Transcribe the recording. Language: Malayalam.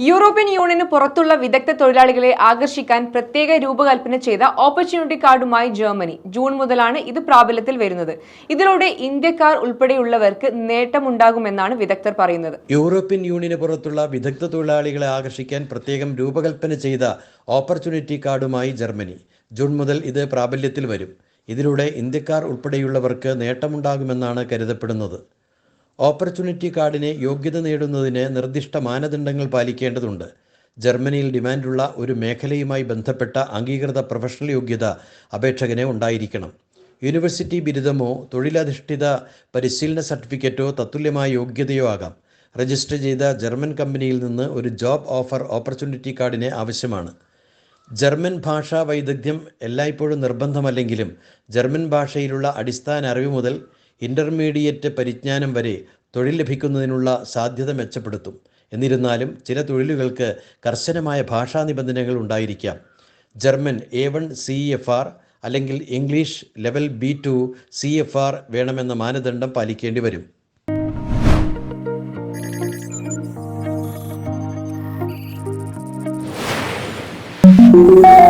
യൂറോപ്യൻ യൂണിയന് പുറത്തുള്ള വിദഗ്ധ തൊഴിലാളികളെ ആകർഷിക്കാൻ പ്രത്യേക രൂപകൽപ്പന ചെയ്ത ഓപ്പർച്യൂണിറ്റി കാർഡുമായി ജർമ്മനി ജൂൺ മുതലാണ് ഇത് പ്രാബല്യത്തിൽ വരുന്നത്. ഇതിലൂടെ ഇന്ത്യക്കാർ ഉൾപ്പെടെയുള്ളവർക്ക് നേട്ടമുണ്ടാകുമെന്നാണ് വിദഗ്ധർ പറയുന്നത്. യൂറോപ്യൻ യൂണിയന് പുറത്തുള്ള വിദഗ്ധ തൊഴിലാളികളെ ആകർഷിക്കാൻ പ്രത്യേകം രൂപകൽപ്പന ചെയ്ത ഓപ്പർച്യൂണിറ്റി കാർഡുമായി ജർമ്മനി ജൂൺ മുതൽ ഇത് പ്രാബല്യത്തിൽ വരും. ഇതിലൂടെ ഇന്ത്യക്കാർ ഉൾപ്പെടെയുള്ളവർക്ക് നേട്ടമുണ്ടാകുമെന്നാണ് കരുതപ്പെടുന്നത്. ഓപ്പർച്യൂണിറ്റി കാർഡിന് യോഗ്യത നേടുന്നതിന് നിർദ്ദിഷ്ട മാനദണ്ഡങ്ങൾ പാലിക്കേണ്ടതുണ്ട്. ജർമ്മനിയിൽ ഡിമാൻഡുള്ള ഒരു മേഖലയുമായി ബന്ധപ്പെട്ട അംഗീകൃത പ്രൊഫഷണൽ യോഗ്യത അപേക്ഷകന് ഉണ്ടായിരിക്കണം. യൂണിവേഴ്സിറ്റി ബിരുദമോ തൊഴിലധിഷ്ഠിത പരിശീലന സർട്ടിഫിക്കറ്റോ തത്തുല്യമായ യോഗ്യതയോ ആകാം. രജിസ്റ്റർ ചെയ്ത ജർമ്മൻ കമ്പനിയിൽ നിന്ന് ഒരു ജോബ് ഓഫർ ഓപ്പർച്യൂണിറ്റി കാർഡിന് ആവശ്യമാണ്. ജർമ്മൻ ഭാഷാ വൈദഗ്ധ്യം എല്ലായ്പ്പോഴും നിർബന്ധമല്ലെങ്കിലും ജർമ്മൻ ഭാഷയിലുള്ള അടിസ്ഥാന അറിവ് മുതൽ ഇന്റർമീഡിയറ്റ് പരിജ്ഞാനം വരെ തൊഴിൽ ലഭിക്കുന്നതിനുള്ള സാധ്യത മെച്ചപ്പെടുത്തും. എന്നിരുന്നാലും ചില തൊഴിലുകൾക്ക് കർശനമായ ഭാഷാ നിബന്ധനകൾ ഉണ്ടായിരിക്കാം. German A one C F R അല്ലെങ്കിൽ English level B two C F R വേണമെന്ന മാനദണ്ഡം പാലിക്കേണ്ടി വരും. Thank